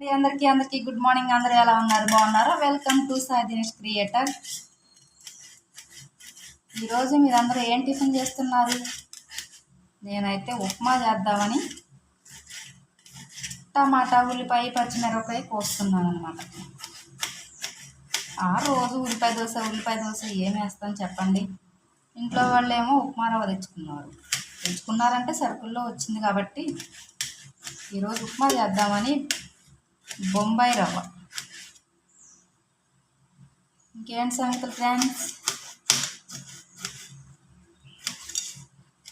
అందరికీ అందరికీ good morning. అందరు ఎలా ఉన్నారు? బాగున్నారా? Welcome to Sai Dinesh creator. ఈరోజు మీరందరూ ఏం టిఫిన్ చేస్తున్నారు? నేనైతే ఉప్మా చేద్దామని టమాటా ఉల్లిపాయ పచ్చిమిరపకాయ కోస్తున్నాను అనమాట ఆ రోజు ఉల్లిపాయ దోశ ఉల్లిపాయ దోశ ఏం వేస్తాను చెప్పండి? ఇంట్లో వాళ్ళేమో ఉప్మా రవ్వ తెచ్చుకున్నారు. తెచ్చుకున్నారంటే సరుకుల్లో వచ్చింది కాబట్టి ఈరోజు ఉప్మా చేద్దామని బొంబాయి రవ్వ. ఇంకేంటి సంగతులు ఫ్రెండ్స్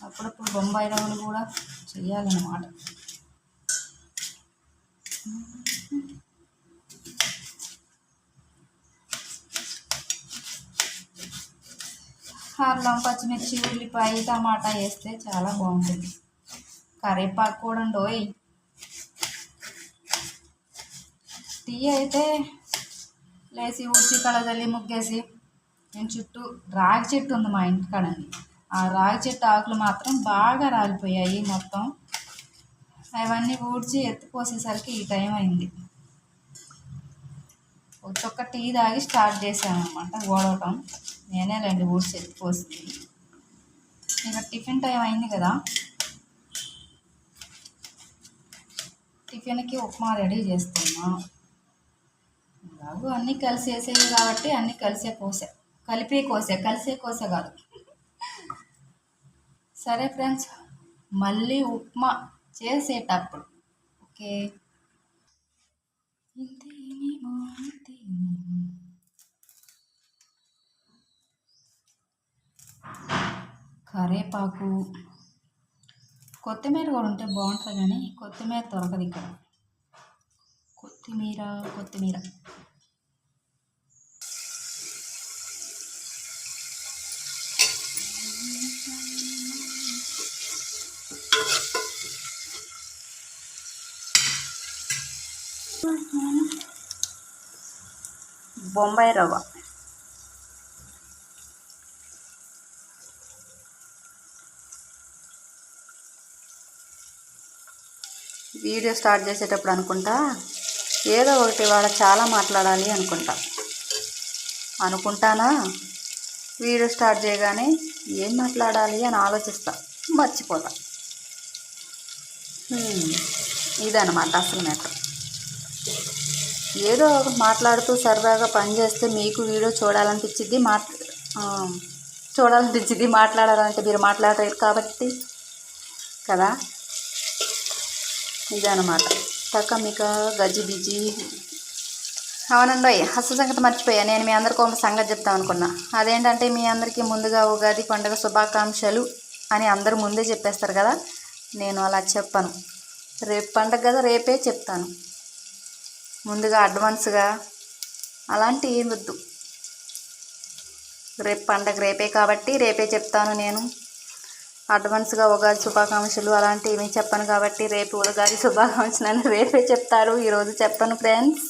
అప్పుడప్పుడు బొంబాయి రవ్వలు కూడా చెయ్యాలన్నమాట. అల్లం పచ్చిమిర్చి ఉల్లిపాయ టమాటా వేస్తే చాలా బాగుంటుంది. కరివేపాకు కూడా ఉండోయ్ టీ అయితే లేచి ఊడ్చి కళజల్లి ముగ్గేసి నేను చుట్టూ రాగి చెట్టు ఉంది మా ఇంటికాడండి ఆ రాగి చెట్టు ఆకులు మాత్రం బాగా రాలిపోయాయి మొత్తం. అవన్నీ ఊడ్చి ఎత్తిపోసేసరికి ఈ టైం అయింది. ఒక్కొక్క టీ తాగి స్టార్ట్ చేశాను అనమాట ఓడవటం నేనే రెండు ఊడ్చి ఎత్తిపోసింది ఇక టిఫిన్ టైం అయింది కదా. టిఫిన్కి ఉప్మా రెడీ చేస్తున్నాను ఎలాగో అన్నీ కలిసి వేసేవి కాబట్టి అన్నీ కలిసే కోసే. కలిపి కోసే కలిసే కోసే కాదు. సరే ఫ్రెండ్స్ మళ్ళీ ఉప్మా చేసేటప్పుడు ఓకే? కరేపాకు. కొత్తిమీర కూడా ఉంటే బాగుంటుంది కానీ కొత్తిమీర దొరకదు ఇక్కడ. కొత్తిమీర కొత్తిమీర. బొంబాయి రవ్వ. వీడియో స్టార్ట్ చేసేటప్పుడు అనుకుంటా ఏదో ఒకటి వాళ్ళ చాలా మాట్లాడాలి అనుకుంటా. అనుకుంటానా? వీడియో స్టార్ట్ చేయగానే ఏం మాట్లాడాలి అని ఆలోచిస్తా. మర్చిపోతా. ఇదన్నమాట అసలు మ్యాటర్. ఏదో మాట్లాడుతూ సరదాగా పని చేస్తే మీకు వీడియో చూడాలనిపించింది మాట్ చూడాలనిపించింది మాట్లాడాలంటే మీరు మాట్లాడలేరు కాబట్టి కదా? ఇదన్నమాట. టకమిక గజ్జి బిజి అవునండి అసలు సంగతి మర్చిపోయా. నేను మీ అందరికీ ఒక సంగతి చెప్తాం అనుకున్నా. అదేంటంటే మీ అందరికీ ముందుగా ఉగాది పండుగ శుభాకాంక్షలు అని అందరూ ముందే చెప్పేస్తారు కదా? నేను అలా చెప్పను. రేపు పండగ కదా రేపే చెప్తాను. ముందుగా అడ్వాన్స్గా. అలాంటి ఏం వద్దు. రేపు పండగ రేపే కాబట్టి రేపే చెప్తాను నేను. అడ్వాన్స్గా ఉగాది శుభాకాంక్షలు అలాంటివి ఏమీ చెప్పను కాబట్టి రేపు ఉగాది శుభాకాంక్షలు అని రేపే చెప్తారు. ఈరోజు చెప్పను ఫ్రెండ్స్.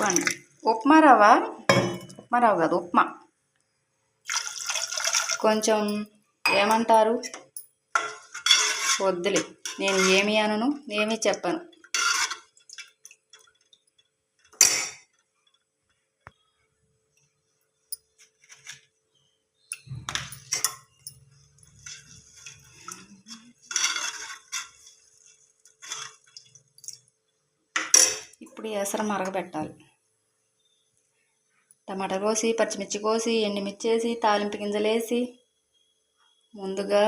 వన్. ఉప్మా రవ్వ? ఉప్మా రవ్వ కాదు ఉప్మా. కొంచెం ఏమంటారు? వద్దులే. నేను ఏమి అనను ఏమీ చెప్పను. ఇప్పుడు ఈ ఎసరు మరగబెట్టాలి టమాటా కోసి పచ్చిమిర్చి కోసి ఎండుమిర్చి వేసి తాలింపు గింజలు వేసి ముందుగా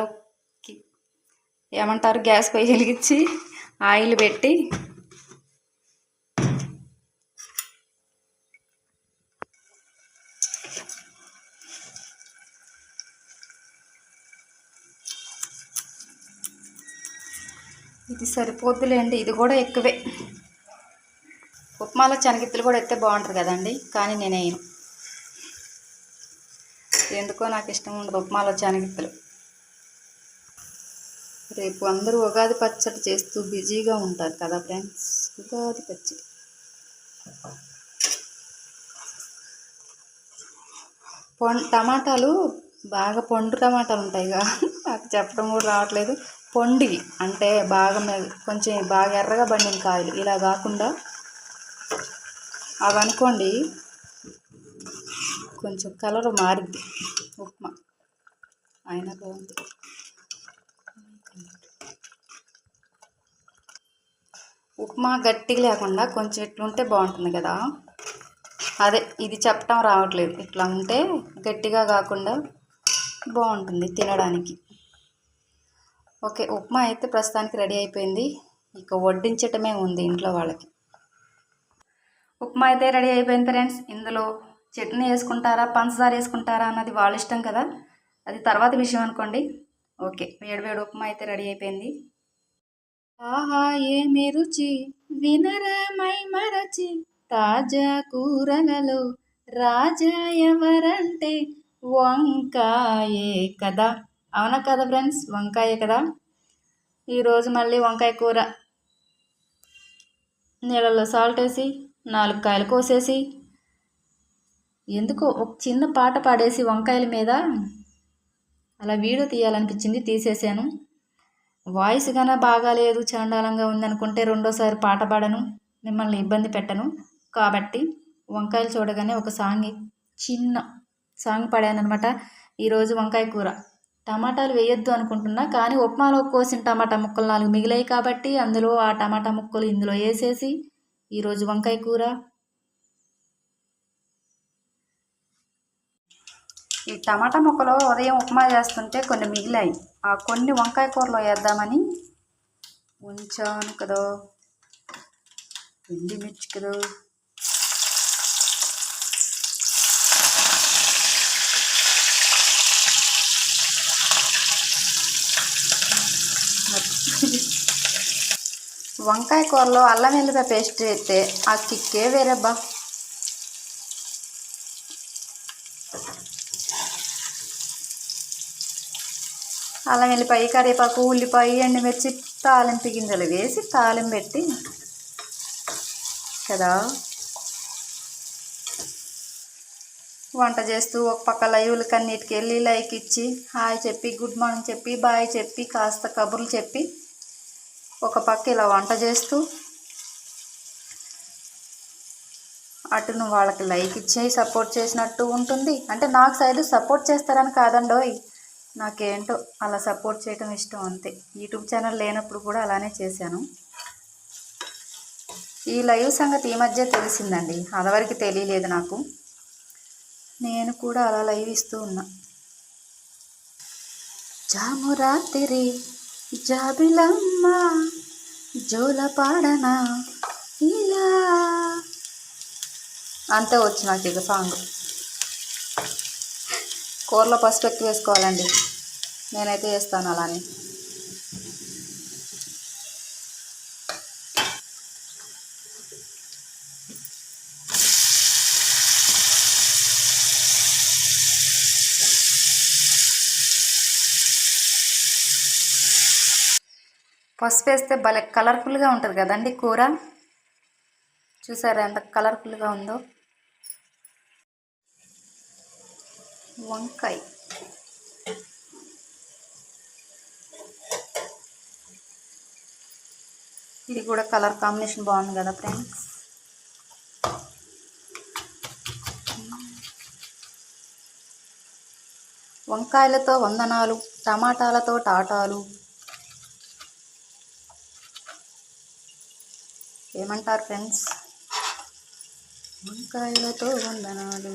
ఏమంటారు? గ్యాస్ పొయ్యి వెలిగించి ఆయిల్ పెట్టి ఇది సరిపోద్దులేండి ఇది కూడా ఎక్కువే. ఉప్మాలో శనగిత్తులు కూడా ఎత్తే బాగుంటుంది కదండి. కానీ నేను ఎందుకో నాకు ఇష్టం ఉండదు ఉప్మాలో శనగిత్తులు రేపు అందరూ ఉగాది పచ్చడి చేస్తూ బిజీగా ఉంటారు కదా ఫ్రెండ్స్. ఉగాది పచ్చడి. పొం టమాటాలు బాగా పండు టమాటాలు ఉంటాయిగా. నాకు చెప్పడం కూడా రావట్లేదు. పొండివి అంటే బాగా కొంచెం బాగా ఎర్రగా పండిన కాయలు. ఇలా కాకుండా అవి అనుకోండి కొంచెం కలర్ మారిద్ది ఉప్మా. అయినా బాగుంది. ఉప్మా గట్టిగా లేకుండా కొంచెం ఇట్లుంటే బాగుంటుంది కదా. అదే ఇది చెప్పటం రావట్లేదు. ఇట్లా ఉంటే గట్టిగా కాకుండా బాగుంటుంది తినడానికి. ఓకే ఉప్మా అయితే ప్రస్తుతానికి రెడీ అయిపోయింది. ఇక వడ్డించటమే ఉంది ఇంట్లో వాళ్ళకి. ఉప్మా అయితే రెడీ అయిపోయింది ఫ్రెండ్స్. ఇందులో చట్నీ వేసుకుంటారా పంచదార వేసుకుంటారా అన్నది వాళ్ళ ఇష్టం కదా. అది తర్వాత విషయం అనుకోండి. ఓకే వేడివేడి ఉప్మా అయితే రెడీ అయిపోయింది. ఆహా ఏమి రుచి వినరమై మరచి. తాజా కూరలలో రాజా ఎవరంటే వంకాయే కదా. అవునా కదా ఫ్రెండ్స్ వంకాయే కదా. ఈరోజు మళ్ళీ వంకాయ కూర. నీళ్ళలో సాల్ట్ వేసి నాలుగు కాయలు కోసేసి ఎందుకో ఒక చిన్న పాట పాడేసి వంకాయల మీద అలా వీడియో తీయాలనిపించింది తీసేసాను వాయిస్ గాన బాగాలేదు చండాలంగా ఉందనుకుంటే రెండోసారి పాట పాడను మిమ్మల్ని ఇబ్బంది పెట్టను. కాబట్టి వంకాయలు చూడగానే ఒక సాంగ్ చిన్న సాంగ్ పాడాను అనమాట ఈరోజు వంకాయ కూర. టమాటాలు వేయొద్దు అనుకుంటున్నా కానీ ఉప్మాలో కోసిన టమాటా ముక్కలు నాలుగు మిగిలాయి కాబట్టి అందులో ఆ టమాటా ముక్కలు ఇందులో వేసేసి ఈరోజు వంకాయ కూర. ఈ టమాటా ముక్కలు ఉదయం ఉప్మా చేస్తుంటే కొన్ని మిగిలాయి. ఆ కొన్ని వంకాయ కూరలో వేద్దామని ఉంచాను కదా. ఎండి మిర్చి కదా. వంకాయ కూరలో అల్లం వెల్లిపాయ పేస్ట్ వేస్తే ఆ కిక్కే వేరేబ్బా. అల్లం వెల్లిపాయ కరివేపాకు ఉల్లిపాయ ఎండుమిర్చి తాలింపు గింజలు వేసి తాలింపు పెట్టి కదా వంట చేస్తూ ఒక పక్క లైవ్లకి అన్నిటికి వెళ్ళి లైక్ ఇచ్చి హాయ్ చెప్పి గుడ్ మార్నింగ్ చెప్పి బాయ్ చెప్పి కాస్త కబుర్లు చెప్పి ఒక పక్క ఇలా వంట చేస్తూ అటు నువ్వు వాళ్ళకి లైక్ ఇచ్చి సపోర్ట్ చేసినట్టు ఉంటుంది. అంటే నాకు సైడ్ సపోర్ట్ చేస్తారని కాదండోయ్. నాకేంటో అలా సపోర్ట్ చేయటం ఇష్టం అంతే. యూట్యూబ్ ఛానల్ లేనప్పుడు కూడా అలానే చేశాను. ఈ లైవ్ సంగతి ఈ మధ్య తెలిసిందండి. అదవరకు తెలియలేదు నాకు. నేను కూడా అలా లైవ్ ఇస్తూ ఉన్నా. జాము రాత్రి జాబిలమ్మ జోల పాడనా ఇలా. అంతే వచ్చి నాకు ఇక సాంగ్. కూరలో పసుపు ఎక్కువ వేసుకోవాలండి. నేనైతే వేస్తాను అలానే. పసుపు వేస్తే భలే కలర్ఫుల్గా ఉంటుంది కదండి కూర. చూసారా ఎంత కలర్ఫుల్గా ఉందో? వంకాయ. ఇది కూడా కలర్ కాంబినేషన్ బాగుంది కదా ఫ్రెండ్స్? వంకాయలతో వందనాలు టమాటాలతో టాటాలు. ఏమంటారు ఫ్రెండ్స్? వంకాయలతో వందనాలు.